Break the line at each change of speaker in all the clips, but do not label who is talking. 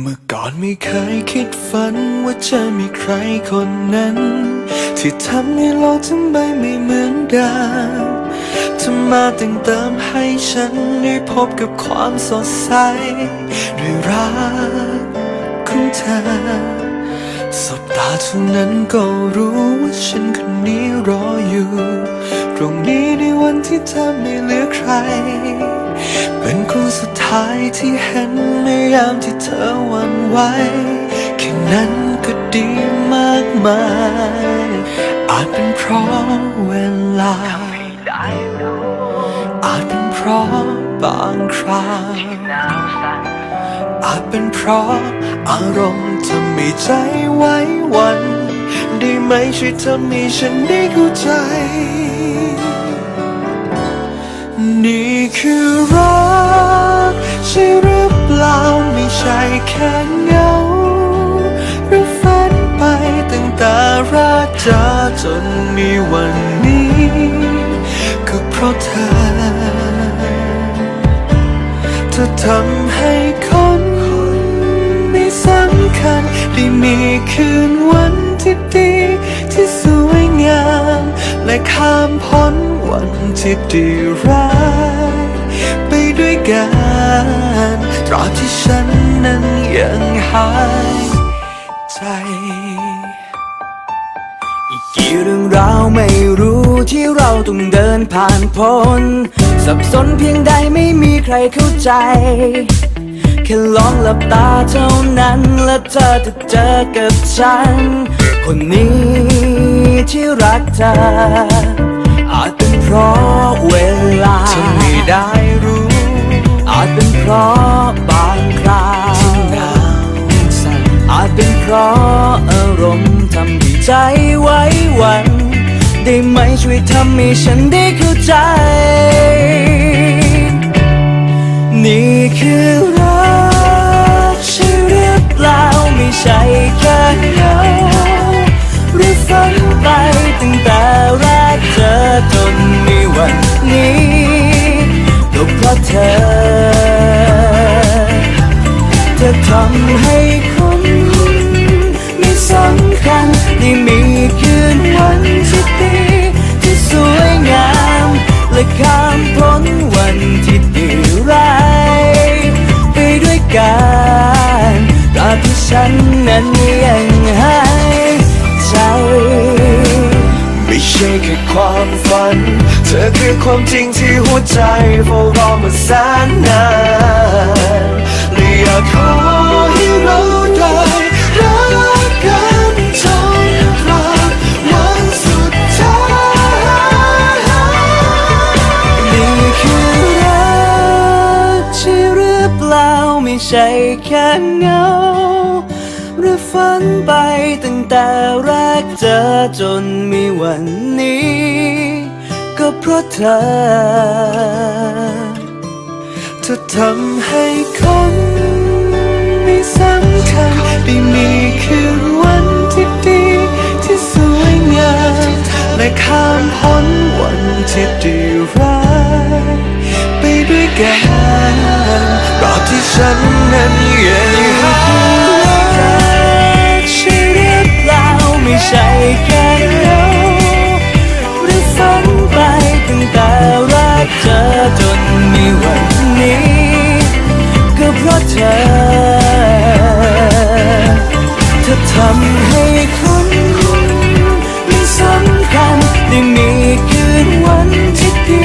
เมื่อก่อนไม่เคยคิดฝันว่าจะมีใครคนนั้น ที่ทำให้โลกทั้งใบไม่เหมือนเดิมเธอมาแต่งเติมให้ฉันได้พบกับความสดใสด้วยรักของเธอสบตาเท่านั้นก็รู้ว่าฉันคนนี้รออยู่ ตรงนี้ในวันที่เธอไม่เหลือใครายที่เห็นในยามที่เธอหวันไหวแค่นั้นก็ดีมากมาย อาจเป็นเพราะเวลา อาจเป็นเพราะบางคราวอาจเป็นเพราะอารมณ์ทำให้ใจไว้วันได้ไหมช่วยทำให้ฉันได้เข้าใจ นี่คือรักใช่หรือเปล่าไม่ใช่แค่เงาหรือฝันไปตั้งแต่รักเธอจนมีวันนี้ ก็เพราะเธอเธอทำให้คนไม่สำคัญได้มีคืนวันที่ดี ที่สวยงาม และข้ามพ้นวันที่ดีร้ายไปด้วยกัน ตราบที่ฉันนั้นยังหายใจ
อีกกี่เรื่องราวไม่รู้ที่เราต้องเดินผ่านพ้น สับสนเพียงใดไม่มีใครเข้าใจ แค่ลองหลับตาเท่านั้นและเธอจะเจอกับฉัน คนนี้ที่รักเธออาจเป็นเพราะเวลา
เธอไม่ได้
เพราะบางคราว
หนาวสั่น
อาจเป็นเพราะอารมณ์ทำให้ใจไว้วัน ได้ไหมช่วยทำให้ฉันได้เข้าใจ นี่คือรักใช่หรือเปล่าไม่ใช่แค่เงาหรือฝันไปตั้งแต่แรกเจอจนมีวันนี้ก็เพราะเธอ ทำให้คนไม่สำคัญได้มีคืนวันที่ดีที่สวยงาม และข้ามพ้นวันที่ดีร้ายไปด้วยกันตราบที่ฉันนั้นยังหายใจ
ไม่ใช่แค่ความฝัน เธอคือความจริงที่หัวใจเฝ้ารอมาแสนนาน ขอให้เราได้รักกันจนตราบวันสุดท้าย
นี่คือรักใช่หรือเปล่าไม่ใช่แค่เงาหรือฝันไปตั้งแต่แรกเจอจนมีวันนี้ ก็เพราะเธอ
เธอทำให้คน สำคัญได้มีคืนวันที่ดี ที่สวยงาม และข้ามพ้นวันที่ดีร้ายไปด้วยกันรอที่ฉันนั้นยังหายใจ
ใช่หรือเปล่าไม่ใช่แค่เงาหรือฝันไปตั้งแต่แรกเจอจนมีวันนี้ ก็เพราะเธอ ทำให้คนไม่สำคัญได้มีคืนวันที่ดี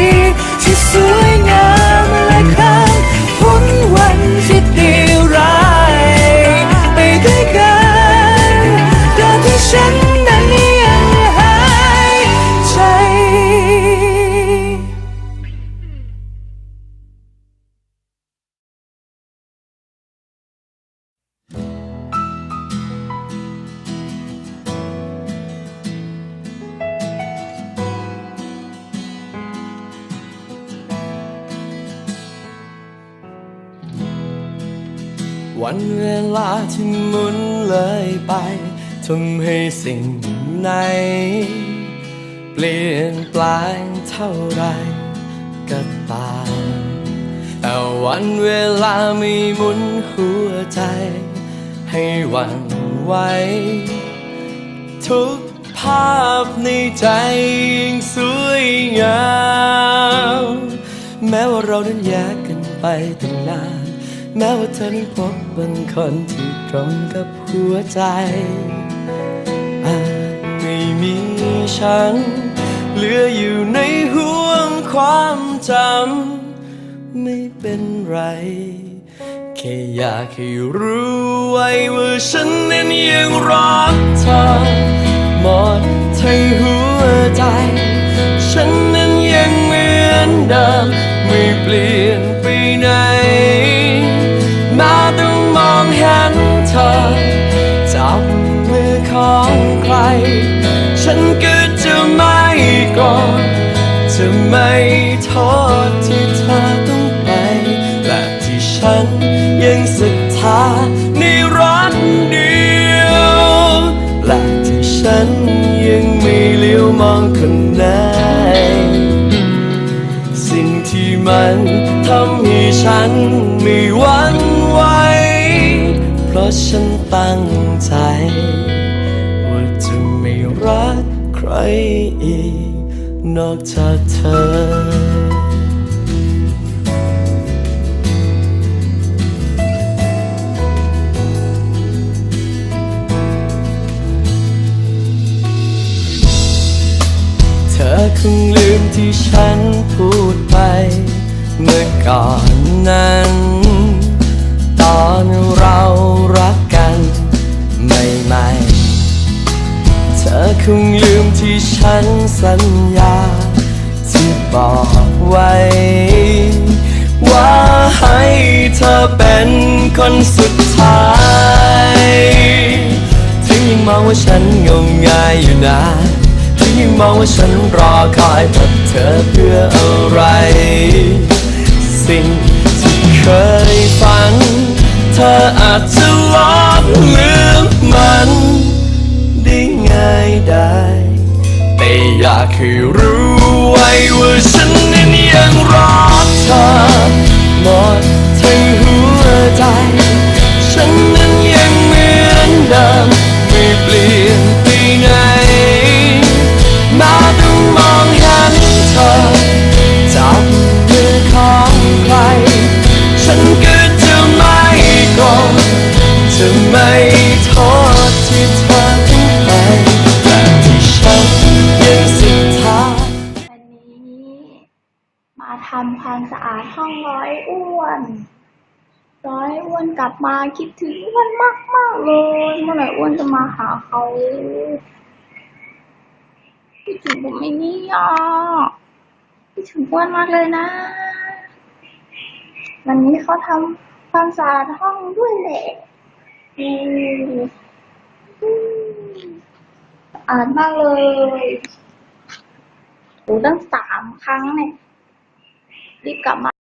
วัน
เวลาที่หมุนเลยไปทำให้สิ่งไหน เปลี่ยนแปลงเท่าไรก็ตามแต่วันเวลาไม่หมุนหัวใจ
ให้วันไหวทุกภาพในใจยังสวยงาม แม้ว่าเรานั้นแยกกันไปตั้งนาน แม้ว่าเธอนั้นพบบางคนที่ตรงกับหัวใจ อาจไม่มีฉัน เหลืออยู่ในห่วงความจำ ไม่เป็นไร แค่อยากให้รู้ไว้ว่าฉันนั้นยังรักเธอ หมดทั้งหัวใจ ฉันนั้นยังเหมือนเดิมไม่เปลี่ยนไปไหน ของใคร ฉันก็จะไม่กรธจะไม่โทษที่เธอต้องไปและที่ฉันยังศรัทธาในรักเดียวและที่ฉันยังไม่เลี้ยวมองคนไหนสิ่งที่มันทำให้ฉันไม่หวั่นไหวเพราะฉันตั้งใจ จะไม่รักใครอีก นอกจากเธอเธอคงลืมที่ฉันพูดไป เมื่อก่อนนั้น ตอนเรารักกันใหม่ๆ เธอคงลืมที่ฉันสัญญา ที่บอกไว้ ว่าให้เธอเป็นคนสุดท้าย ถึงยังมองว่าฉันงมงายอยู่นานถึงยังมองว่าฉันรอคอยพบเธอเพื่ออะไร สิ่งที่เคยฝัน เธออาจจะลบลืมมันากให้รู้ไว้ว่าฉันนั้นยังรอำ
ความสะอาดห้องร้อยอ้วน ร้อยอ้วนกลับมาคิดถึงอ้วนมากมากเลย เมื่อไหร่อ้วนจะมาหาเขาคิดถึงผมไม่นี่อะคิดถึงอ้วนมากเลยนะ วันนี้เขาทำความสะอาดห้องด้วยแหละอือืมสะอาดมากเลยดูตั้งสามครั้งเนี่ย รีบกลับมา